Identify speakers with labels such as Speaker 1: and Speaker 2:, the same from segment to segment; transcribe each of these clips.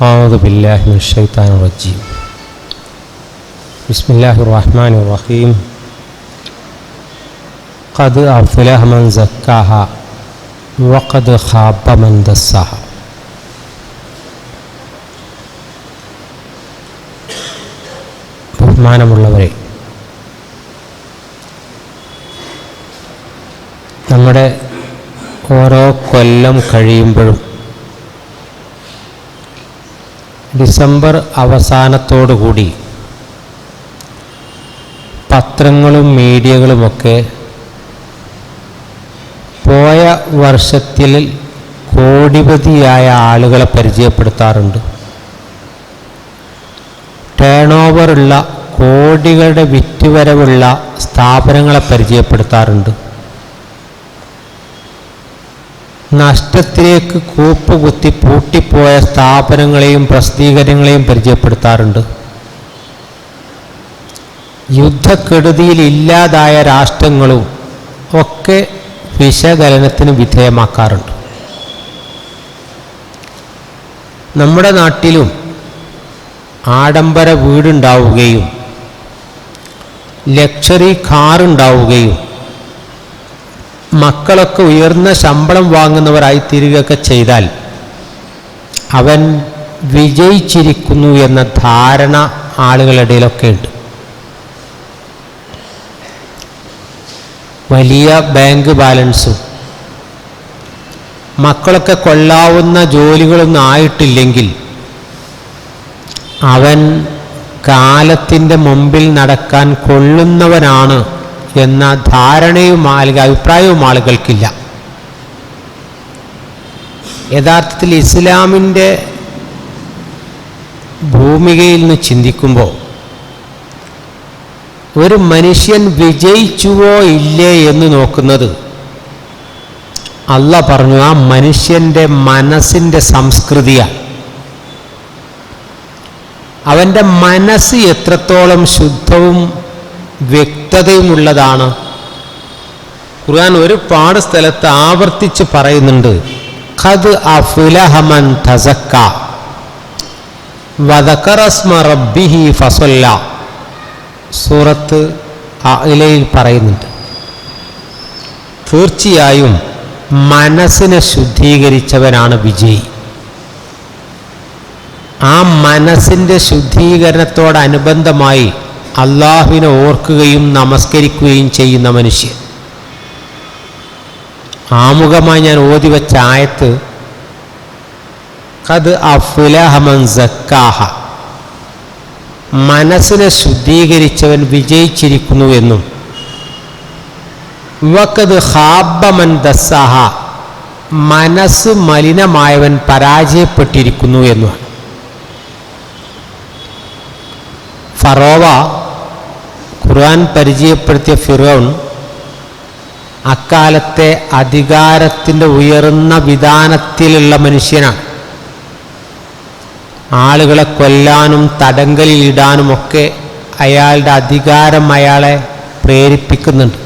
Speaker 1: أعوذ بالله من الشيطان الرجيم بسم الله الرحمن الرحيم قد أفلح من زكاها وقد خاب من دساها ബഹുമാനമുള്ളവരെ നമ്മുടെ ഓരോ കൊല്ലം കഴിയുമ്പോഴും ഡിസംബർ അവസാനത്തോടുകൂടി പത്രങ്ങളും മീഡിയകളുമൊക്കെ പോയ വർഷത്തിൽ കോടിപതിയായ ആളുകളെ പരിചയപ്പെടുത്താറുണ്ട്. ടേൺ ഓവറുള്ള കോടികളുടെ വിറ്റുവരവുള്ള സ്ഥാപനങ്ങളെ പരിചയപ്പെടുത്താറുണ്ട്. നഷ്ടത്തിലേക്ക് കൂപ്പുകുത്തി പൂട്ടിപ്പോയ സ്ഥാപനങ്ങളെയും പ്രസിദ്ധീകരണങ്ങളെയും പരിചയപ്പെടുത്താറുണ്ട്. യുദ്ധക്കെടുതിയിൽ ഇല്ലാതായ രാഷ്ട്രങ്ങളും ഒക്കെ വിശകലനത്തിന് വിധേയമാക്കാറുണ്ട്. നമ്മുടെ നാട്ടിലും ആഡംബര വീടുണ്ടാവുകയും ലക്ഷറി കാറുണ്ടാവുകയും മക്കളൊക്കെ ഉയർന്ന ശമ്പളം വാങ്ങുന്നവരായി തീരുകയൊക്കെ ചെയ്താൽ അവൻ വിജയിച്ചിരിക്കുന്നു എന്ന ധാരണ ആളുകളിടയിലൊക്കെ ഉണ്ട്. വലിയ ബാങ്ക് ബാലൻസും. മക്കളൊക്കെ കൊള്ളാവുന്ന ജോലികളൊന്നും ആയിട്ടില്ലെങ്കിൽ അവൻ കാലത്തിന്റെ മുമ്പിൽ നടക്കാൻ കൊള്ളുന്നവനാണ് എന്ന ധാരണയും ആളുകൾ അഭിപ്രായവും ആളുകൾക്കില്ല. യഥാർത്ഥത്തിൽ ഇസ്ലാമിന്റെ ഭൂമികയിൽ നിന്ന് ചിന്തിക്കുമ്പോൾ ഒരു മനുഷ്യൻ വിജയിച്ചുവോ ഇല്ലേ എന്ന് നോക്കുന്നത് അല്ല പറഞ്ഞു ആ മനുഷ്യന്റെ മനസ്സിന്റെ സംസ്കൃതിയാണ്. അവന്റെ മനസ്സ് എത്രത്തോളം ശുദ്ധവും വ്യക്തതയുമുള്ളതാണ്. ഖുർആൻ ഒരുപാട് സ്ഥലത്ത് ആവർത്തിച്ച് പറയുന്നുണ്ട്. ഖദ് അഫുലഹമൻ തസക്ക. വദക്കറസ്മ റബ്ബിഹി ഫസല്ല. സൂറത്ത് അയിലയിൽ പറയുന്നുണ്ട്. തീർച്ചയായും മനസ്സിനെ ശുദ്ധീകരിച്ചവനാണ് വിജയി. ആ മനസ്സിന്റെ ശുദ്ധീകരണത്തോടനുബന്ധമായി അള്ളാഹുവിനെ ഓർക്കുകയും നമസ്കരിക്കുകയും ചെയ്യുന്ന മനുഷ്യൻ. ആമുഖമായി ഞാൻ ഓതി വെച്ച ആയത്ത് കത് അഫുലഹമൻ സക്കാഹ. മനസ്സിനെ ശുദ്ധീകരിച്ചവൻ വിജയിച്ചിരിക്കുന്നു എന്നും വക്കത് ഹാബമൻ ദസ്സാഹ. മനസ്സ് മലിനമായവൻ പരാജയപ്പെട്ടിരിക്കുന്നു എന്നുമാണ് ഫറോവ ഖുർആൻ പരിചയപ്പെടുത്തിയ ഫിറോൺ അക്കാലത്തെ അധികാരത്തിന്റെ ഉയർന്ന വിധാനത്തിലുള്ള മനുഷ്യനാണ്. ആളുകളെ കൊല്ലാനും തടങ്കലിൽ ഇടാനുമൊക്കെ അയാളുടെ അധികാരം അയാളെ പ്രേരിപ്പിക്കുന്നുണ്ട്.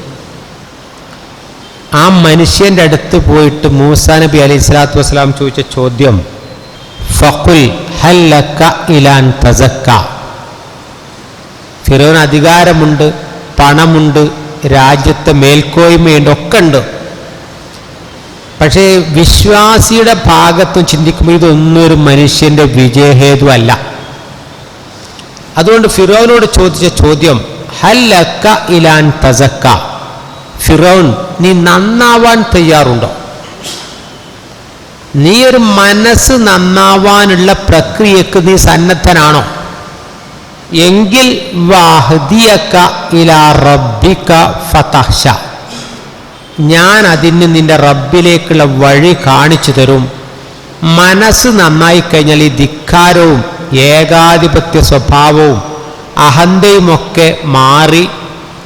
Speaker 1: ആ മനുഷ്യന്റെ അടുത്ത് പോയിട്ട് മൂസ നബി അലൈഹി സ്വലാത്തു വസ്സലാം ചോദിച്ച ചോദ്യം ഫഖുൽ ഹല്ലക്ക ഇലാൻ തസക്ക? ഫിറോന് അധികാരമുണ്ട് പണമുണ്ട് രാജ്യത്തെ മേൽക്കോയ്മയുണ്ട് ഒക്കെ ഉണ്ട് പക്ഷേ വിശ്വാസിയുടെ ഭാഗത്തും ചിന്തിക്കുമ്പോൾ ഇതൊന്നും ഒരു മനുഷ്യന്റെ വിജയഹേതു അല്ല അതുകൊണ്ട് ഫിറോനോട് ചോദിച്ച ചോദ്യം ഹല്ലക്ക ഇലാൻ തസക്ക? ഫിറോൻ നീ നന്നാവാൻ തയ്യാറുണ്ടോ? നീ ഒരു മനസ്സ് നന്നാവാനുള്ള പ്രക്രിയക്ക് നീ സന്നദ്ധനാണോ? എങ്കിൽ ഇലാ ഞാൻ അതിന് നിന്റെ റബ്ബിലേക്കുള്ള വഴി കാണിച്ചു തരും. മനസ്സ് നന്നായി കഴിഞ്ഞാൽ ഈ ധിക്കാരവും ഏകാധിപത്യ സ്വഭാവവും അഹന്തയുമൊക്കെ മാറി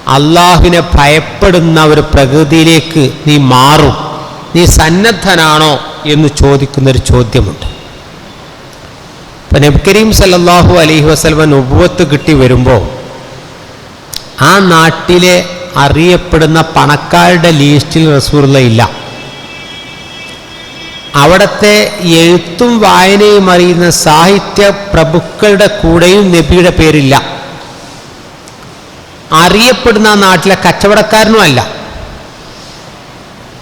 Speaker 1: അള്ളാഹുവിനെ ഭയപ്പെടുന്ന ഒരു പ്രകൃതിയിലേക്ക് നീ മാറും. നീ സന്നദ്ധനാണോ എന്ന് ചോദിക്കുന്നൊരു ചോദ്യമുണ്ട്. ഇപ്പം നബി കരീം സല്ലല്ലാഹു അലൈഹി വസല്ലമ നുബുവത്ത് കിട്ടി വരുമ്പോൾ ആ നാട്ടിലെ അറിയപ്പെടുന്ന പണക്കാരുടെ ലീസ്റ്റിൽ റസൂറുള്ള ഇല്ല. അവിടുത്തെ എഴുത്തും വായനയും അറിയുന്ന സാഹിത്യ പ്രഭുക്കളുടെ കൂടെയും നബിയുടെ പേരില്ല. അറിയപ്പെടുന്ന നാട്ടിലെ കച്ചവടക്കാരനും അല്ല.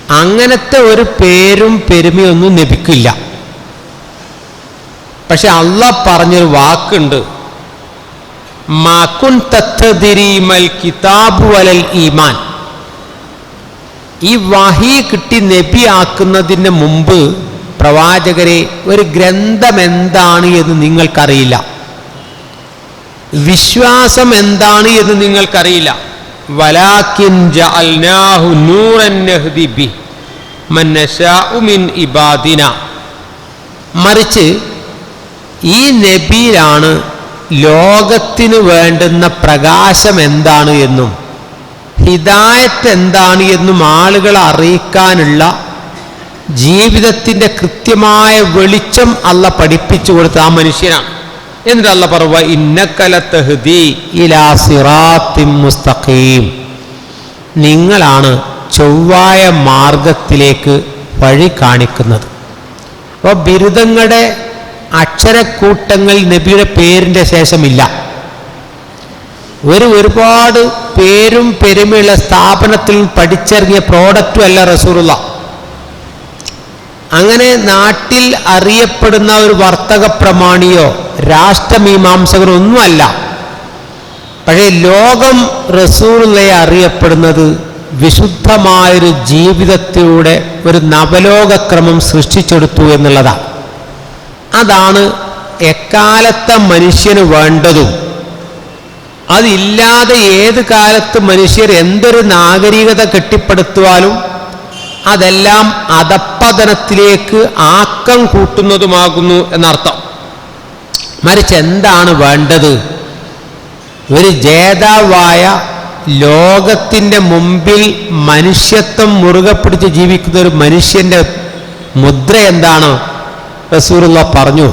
Speaker 1: അങ്ങനത്തെ ഒരു പേരും പെരുമയൊന്നും ലഭിക്കില്ല പക്ഷെ അള്ള പറഞ്ഞൊരു വാക്കുണ്ട്. മാക്കുൻ തത്തതിരിമൽ കിതാബു വലൽ ഈമാൻ. ഈ വഹി കിട്ടി നബി ആക്കുന്നതിന് മുമ്പ് പ്രവാചകരെ ഒരു ഗ്രന്ഥം എന്താണ് എന്ന് നിങ്ങൾക്കറിയില്ല. വിശ്വാസം എന്താണ് എന്ന് നിങ്ങൾക്കറിയില്ല. വലാക്കിൻ ജഅൽനാഹു നൂറൻ നഹ്ദി ബി മൻ മറിച്ച് ഈ നബിയിലാണ് ലോകത്തിന് വേണ്ടുന്ന പ്രകാശം എന്താണ് എന്നും ഹിദായത്ത് എന്താണ് എന്നും ആളുകളെ അറിയിക്കാനുള്ള ജീവിതത്തിന്റെ കൃത്യമായ വെളിച്ചം അല്ല പഠിപ്പിച്ചു കൊടുത്ത ആ മനുഷ്യനാണ്. എന്നിട്ട് അല്ല പറവ ഇന്നക്കലത്തഹ്ദി ഇലാ സിറാത്തിൻ മുസ്തഖീം. നിങ്ങളാണ് ചൊവ്വായ മാർഗത്തിലേക്ക് വഴി കാണിക്കുന്നത്. അപ്പോൾ ബിരുദങ്ങളുടെ അക്ഷരക്കൂട്ടങ്ങൾ നബിയുടെ പേരിന്റെ ശേഷമില്ല. ഒരു ഒരുപാട് പേരും പെരുമയുള്ള സ്ഥാപനത്തിൽ പഠിച്ചിറങ്ങിയ പ്രോഡക്റ്റും അല്ല റസൂറുള്ള അങ്ങനെ നാട്ടിൽ അറിയപ്പെടുന്ന ഒരു വർത്തക പ്രമാണിയോ രാഷ്ട്രമീമാംസകരോ ഒന്നുമല്ല പക്ഷേ ലോകം റസൂറുള്ളയെ അറിയപ്പെടുന്നത് വിശുദ്ധമായൊരു ജീവിതത്തിലൂടെ ഒരു നവലോകക്രമം സൃഷ്ടിച്ചെടുത്തു എന്നുള്ളതാണ്. അതാണ് എക്കാലത്തെ മനുഷ്യന് വേണ്ടതും. അതില്ലാതെ ഏത് കാലത്ത് മനുഷ്യർ എന്തൊരു നാഗരികത കെട്ടിപ്പടുത്തുവാനും അതെല്ലാം അധപ്പതനത്തിലേക്ക് ആക്കം കൂട്ടുന്നതുമാകുന്നു എന്നർത്ഥം. മറിച്ച് എന്താണ് വേണ്ടത്? ഒരു ജേതാവായ ലോകത്തിന്റെ മുമ്പിൽ മനുഷ്യത്വം മുറുകെ പിടിച്ച് ജീവിക്കുന്ന ഒരു മനുഷ്യന്റെ മുദ്ര എന്താണ്? റസൂറുള്ള പറഞ്ഞു.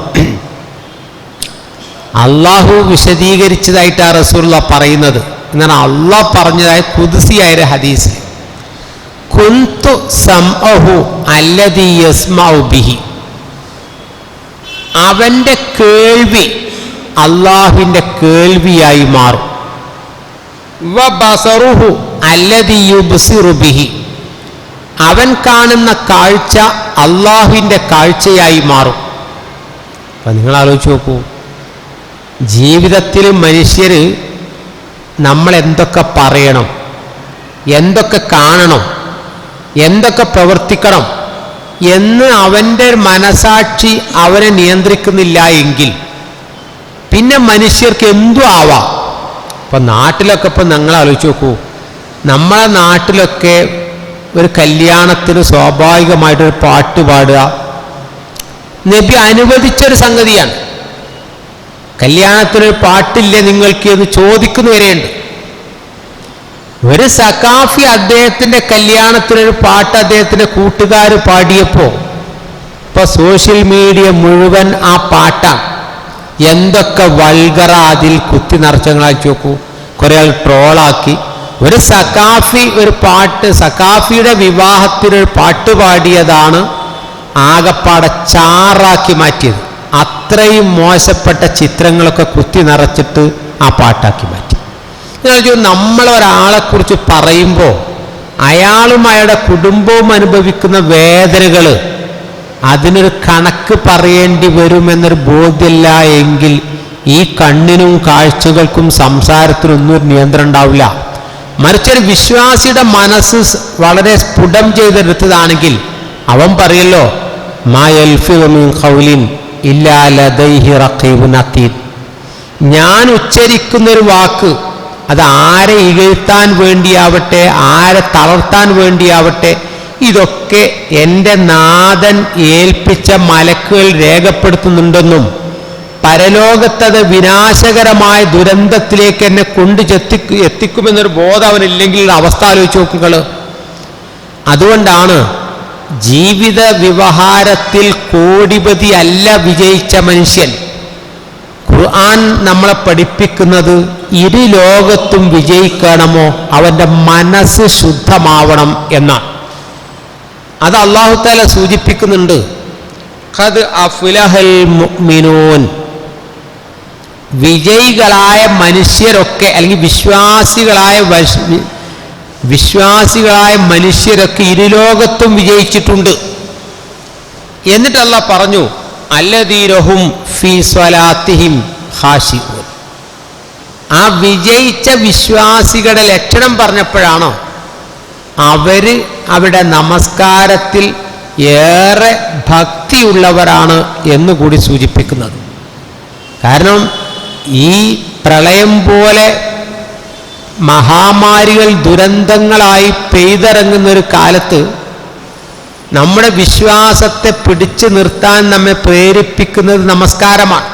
Speaker 1: അള്ളാഹു വിശദീകരിച്ചതായിട്ട് ആ റസൂറുള്ള പറയുന്നത്. എന്നാണ് അള്ളാഹ് പറഞ്ഞതായ കുതിസിയായ ഹദീസ്. കുന്തു സംഅഹു യസ്മഉ ബിഹി. അവന്റെ കേൾവി അള്ളാഹുവിന്റെ കേൾവിയായി മാറും. യുബ്സിറു ബിഹി. അവൻ കാണുന്ന കാഴ്ച അള്ളാഹുവിന്റെ കാഴ്ചയായി മാറും. അപ്പം നിങ്ങൾ ആലോചിച്ച് നോക്കൂ. ജീവിതത്തിൽ മനുഷ്യർ നമ്മൾ എന്തൊക്കെ പറയണം എന്തൊക്കെ കാണണം എന്തൊക്കെ പ്രവർത്തിക്കണം എന്ന് അവന്റെ മനസാക്ഷി അവനെ നിയന്ത്രിക്കുന്നില്ല എങ്കിൽ പിന്നെ മനുഷ്യർക്ക് എന്തു ആവാം? ഇപ്പം നാട്ടിലൊക്കെ ഇപ്പം നിങ്ങൾ ആലോചിച്ച് നോക്കൂ. നമ്മളെ നാട്ടിലൊക്കെ ഒരു കല്യാണത്തിന് സ്വാഭാവികമായിട്ടൊരു പാട്ട് പാടുക. നബി അനുവദിച്ചൊരു സംഗതിയാണ്. കല്യാണത്തിനൊരു പാട്ടില്ലേ നിങ്ങൾക്ക് എന്ന് ചോദിക്കുന്നു വരെയുണ്ട്. ഒരു സക്കാഫി അദ്ദേഹത്തിന്റെ കല്യാണത്തിനൊരു പാട്ട് അദ്ദേഹത്തിന്റെ കൂട്ടുകാർ പാടിയപ്പോൾ ഇപ്പൊ സോഷ്യൽ മീഡിയ മുഴുവൻ ആ പാട്ടാണ്. എന്തൊക്കെ വൾഗറ അതിൽ കുത്തി നിറച്ചങ്ങളാക്കി നോക്കൂ കുറെ ആൾ ട്രോളാക്കി. ഒരു സക്കാഫി ഒരു പാട്ട് സക്കാഫിയുടെ വിവാഹത്തിനൊരു പാട്ട് പാടിയതാണ് ആകപ്പാടെ ചാറാക്കി മാറ്റിയത്. അത്രയും മോശപ്പെട്ട ചിത്രങ്ങളൊക്കെ കുത്തി നിറച്ചിട്ട് ആ പാട്ടാക്കി മാറ്റി. ഞാൻ നമ്മളൊരാളെക്കുറിച്ച് പറയുമ്പോൾ അയാളും അയാളുടെ കുടുംബവും അനുഭവിക്കുന്ന വേദനകൾ അതിനൊരു കണക്ക് പറയേണ്ടി വരുമെന്നൊരു ബോധ്യമില്ല എങ്കിൽ ഈ കണ്ണിനും കാഴ്ചകൾക്കും സംസാരത്തിനൊന്നും ഒരു നിയന്ത്രണം ഉണ്ടാവില്ല. മറിച്ചൊരു വിശ്വാസിയുടെ മനസ്സ് വളരെ സ്ഫുടം ചെയ്തെടുത്തതാണെങ്കിൽ അവൻ പറയല്ലോ ഞാൻ ഉച്ചരിക്കുന്നൊരു വാക്ക് അത് ആരെ ഇകഴ്ത്താൻ വേണ്ടിയാവട്ടെ ആരെ തളർത്താൻ വേണ്ടിയാവട്ടെ ഇതൊക്കെ എന്റെ നാഥൻ ഏൽപ്പിച്ച മലക്കുകൾ രേഖപ്പെടുത്തുന്നുണ്ടെന്നും പരലോകത്തത് വിനാശകരമായ ദുരന്തത്തിലേക്ക് എന്നെ കൊണ്ടു ചെത്തി എത്തിക്കുമെന്നൊരു ബോധം അവനില്ലെങ്കിൽ അവസ്ഥ ആലോചിച്ച് നോക്കുകൾ അതുകൊണ്ടാണ് ജീവിത വ്യവഹാരത്തിൽ കോടിപതി അല്ല വിജയിച്ച മനുഷ്യൻ. ഖുർആൻ നമ്മളെ പഠിപ്പിക്കുന്നത് ഇരു ലോകത്തും വിജയിക്കണമോ അവന്റെ മനസ്സ് ശുദ്ധമാവണം എന്നാണ് അത് അള്ളാഹുത്താല സൂചിപ്പിക്കുന്നുണ്ട്. ഖദ് അഫ്ലഹൽ മുഅ്മിനൂൻ. വിജയികളായ മനുഷ്യരൊക്കെ അല്ലെങ്കിൽ വിശ്വാസികളായ വശ- വിശ്വാസികളായ മനുഷ്യരൊക്കെ ഇരുലോകത്തും വിജയിച്ചിട്ടുണ്ട്. എന്നിട്ടല്ല പറഞ്ഞു അല്ലതീരഹും ഫീ ഹാഷിഊൻ. ആ വിജയിച്ച വിശ്വാസികളുടെ ലക്ഷണം പറഞ്ഞപ്പോഴാണോ? അവർ അവിടെ നമസ്കാരത്തിൽ ഏറെ ഭക്തിയുള്ളവരാണ് എന്നുകൂടി സൂചിപ്പിക്കുന്നത്. കാരണം ഈ പ്രളയം പോലെ മഹാമാരികൾ ദുരന്തങ്ങളായി പെയ്തിറങ്ങുന്ന ഒരു കാലത്ത് നമ്മുടെ വിശ്വാസത്തെ പിടിച്ചു നിർത്താൻ നമ്മെ പ്രേരിപ്പിക്കുന്നത് നമസ്കാരമാണ്.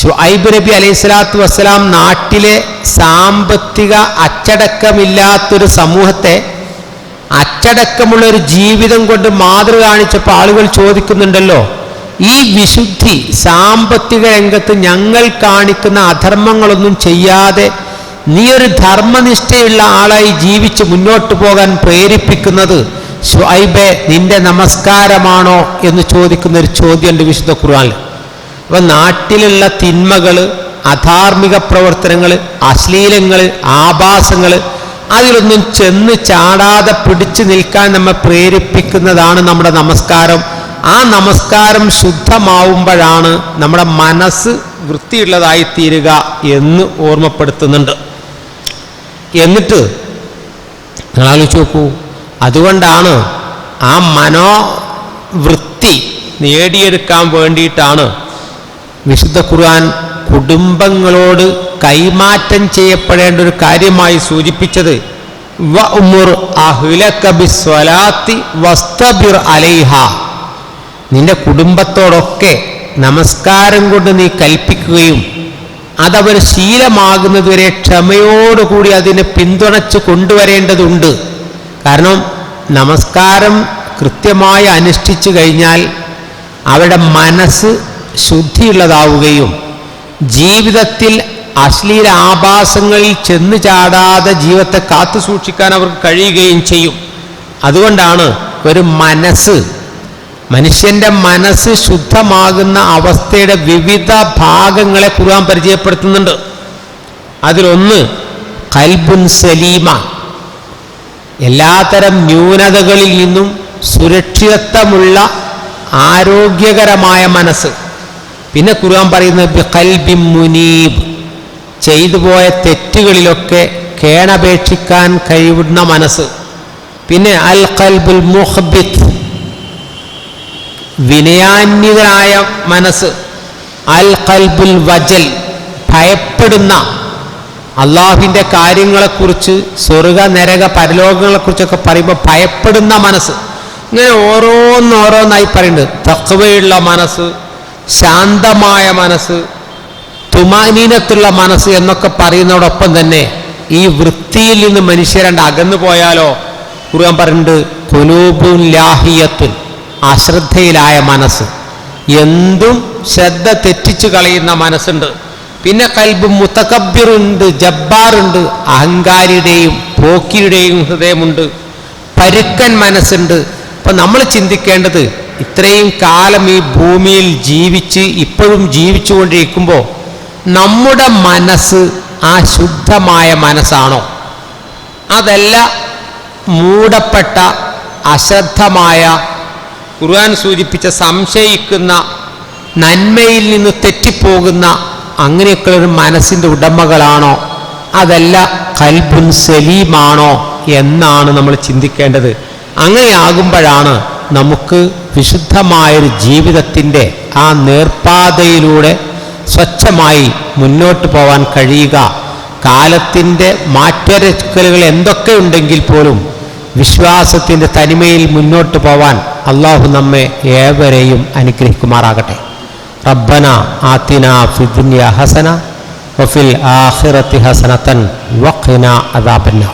Speaker 1: ഷുഐബ് നബി അലൈഹി സ്വലാത്തു വസ്സലാം നാട്ടിലെ സാമ്പത്തിക അച്ചടക്കമില്ലാത്തൊരു സമൂഹത്തെ അച്ചടക്കമുള്ള ഒരു ജീവിതം കൊണ്ട് മാതൃ കാണിച്ചപ്പോൾ ആളുകൾ ചോദിക്കുന്നുണ്ടല്ലോ ഈ വിശുദ്ധി സാമ്പത്തിക രംഗത്ത് ഞങ്ങൾ കാണിക്കുന്ന അധർമ്മങ്ങളൊന്നും ചെയ്യാതെ നീ ഒരു ധർമ്മനിഷ്ഠയുള്ള ആളായി ജീവിച്ച് മുന്നോട്ട് പോകാൻ പ്രേരിപ്പിക്കുന്നത് ഷുഐബെ നിന്റെ നമസ്കാരമാണോ എന്ന് ചോദിക്കുന്ന ഒരു ചോദ്യമുണ്ട് വിശുദ്ധ ഖുർആനിൽ അപ്പൊ നാട്ടിലുള്ള തിന്മകൾ അധാർമിക പ്രവർത്തനങ്ങൾ അശ്ലീലങ്ങൾ ആഭാസങ്ങൾ അതിലൊന്നും ചെന്ന് ചാടാതെ പിടിച്ചു നിൽക്കാൻ നമ്മെ പ്രേരിപ്പിക്കുന്നതാണ് നമ്മുടെ നമസ്കാരം. ആ നമസ്കാരം ശുദ്ധമാവുമ്പോഴാണ് നമ്മുടെ മനസ്സ് വൃത്തിയുള്ളതായി തീരുക എന്ന് ഓർമ്മപ്പെടുത്തുന്നുണ്ട്. എന്നിട്ട് നിങ്ങൾ ആലോചിച്ച് നോക്കൂ. അതുകൊണ്ടാണ് ആ മനോവൃത്തി നേടിയെടുക്കാൻ വേണ്ടിയിട്ടാണ് വിശുദ്ധ ഖുർആൻ കുടുംബങ്ങളോട് കൈമാറ്റം ചെയ്യപ്പെടേണ്ട ഒരു കാര്യമായി സൂചിപ്പിച്ചത്. വഉമുർ അഹ്ലക ബിസ്വലാത്തി വസ്തബിർ അലൈഹ. നിന്റെ കുടുംബത്തോടൊക്കെ നമസ്കാരം കൊണ്ട് നീ കൽപ്പിക്കുകയും അതവർ ശീലമാകുന്നതുവരെ ക്ഷമയോടുകൂടി അതിനെ പിന്തുണച്ച് കൊണ്ടുവരേണ്ടതുണ്ട്. കാരണം നമസ്കാരം കൃത്യമായി അനുഷ്ഠിച്ചു കഴിഞ്ഞാൽ അവരുടെ മനസ്സ് ശുദ്ധിയുള്ളതാവുകയും ജീവിതത്തിൽ അശ്ലീല ആഭാസങ്ങളിൽ ചെന്ന് ചാടാതെ ജീവിതത്തെ കാത്തു സൂക്ഷിക്കാൻ അവർക്ക് കഴിയുകയും ചെയ്യും. അതുകൊണ്ടാണ് ഒരു മനസ്സ് മനുഷ്യന്റെ മനസ്സ് ശുദ്ധമാകുന്ന അവസ്ഥയുടെ വിവിധ ഭാഗങ്ങളെ ഖുർആൻ പരിചയപ്പെടുത്തുന്നുണ്ട്. അതിലൊന്ന് കൽബുൻ സലീമ. എല്ലാത്തരം ന്യൂനതകളിൽ നിന്നും സുരക്ഷിതത്വമുള്ള ആരോഗ്യകരമായ മനസ്സ്. പിന്നെ ഖുർആൻ പറയുന്നത് കൽബി മുനീബ്. ചെയ്തു പോയ തെറ്റുകളിലൊക്കെ കേണപേക്ഷിക്കാൻ കഴിയുന്ന മനസ്സ്. പിന്നെ അൽ കൽബുൽ മുഹബിത്ത്. വിനയാന്വിതനായ മനസ്സ് അൽ കൽബുൽ വജൽ ഭയപ്പെടുന്ന അള്ളാഹുവിന്റെ കാര്യങ്ങളെക്കുറിച്ച് സ്വർഗ നരക പരലോകങ്ങളെക്കുറിച്ചൊക്കെ പറയുമ്പോൾ ഭയപ്പെടുന്ന മനസ്സ്. ഇങ്ങനെ ഓരോന്നോരോന്നായി പറയുന്നുണ്ട്. തക്കവയുള്ള മനസ്സ് ശാന്തമായ മനസ്സ് തുമാനീനത്തുള്ള മനസ്സ് എന്നൊക്കെ പറയുന്നതോടൊപ്പം തന്നെ ഈ വൃത്തിയിൽ നിന്ന് മനുഷ്യരണ്ട് അകന്നു പോയാലോ? ഖുർആൻ പറയുന്നുണ്ട് കുലൂബുൻ ലാഹിയത്തുൻ. അശ്രദ്ധയിലായ മനസ്സ്. എന്തും ശ്രദ്ധ തെറ്റിച്ചു കളയുന്ന മനസ്സുണ്ട്. പിന്നെ കൽബ് മുത്തക്കബ്യറുണ്ട് ജബ്ബാറുണ്ട് അഹങ്കാരിയുടെയും പോക്കിയുടെയും ഹൃദയമുണ്ട്. പരുക്കൻ മനസ്സുണ്ട്. അപ്പം നമ്മൾ ചിന്തിക്കേണ്ടത് ഇത്രയും കാലം ഈ ഭൂമിയിൽ ജീവിച്ച് ഇപ്പോഴും ജീവിച്ചുകൊണ്ടിരിക്കുമ്പോൾ നമ്മുടെ മനസ്സ് ആ ശുദ്ധമായ മനസ്സാണോ? അതല്ല മൂടപ്പെട്ട അശ്രദ്ധമായ ഖുർആൻ സൂചിപ്പിച്ച സംശയിക്കുന്ന നന്മയിൽ നിന്ന് തെറ്റിപ്പോകുന്ന അങ്ങനെയൊക്കെ ഒരു മനസ്സിന്റെ ഉടമകളാണോ? അതല്ല കൽബുൻ സലീമാണോ എന്നാണ് നമ്മൾ ചിന്തിക്കേണ്ടത്. അങ്ങനെയാകുമ്പോഴാണ് നമുക്ക് വിശുദ്ധമായൊരു ജീവിതത്തിന്റെ ആ നേർപ്പാതയിലൂടെ സ്വച്ഛമായി മുന്നോട്ട് പോകാൻ കഴിയുക. കാലത്തിന്റെ മാറ്റരക്കലുകൾ എന്തൊക്കെ ഉണ്ടെങ്കിൽ പോലും വിശ്വാസത്തിന്റെ തനിമയിൽ മുന്നോട്ട് പോവാൻ അള്ളാഹു നമ്മെ ഏവരെയും അനുഗ്രഹിക്കുമാറാകട്ടെ. റബ്ബന ആത്തിന ഫിദുന്യ ഹസന വഫിൽ ആഖിറത്തി ഹസനത്തൻ വഖിന അദാബന്ന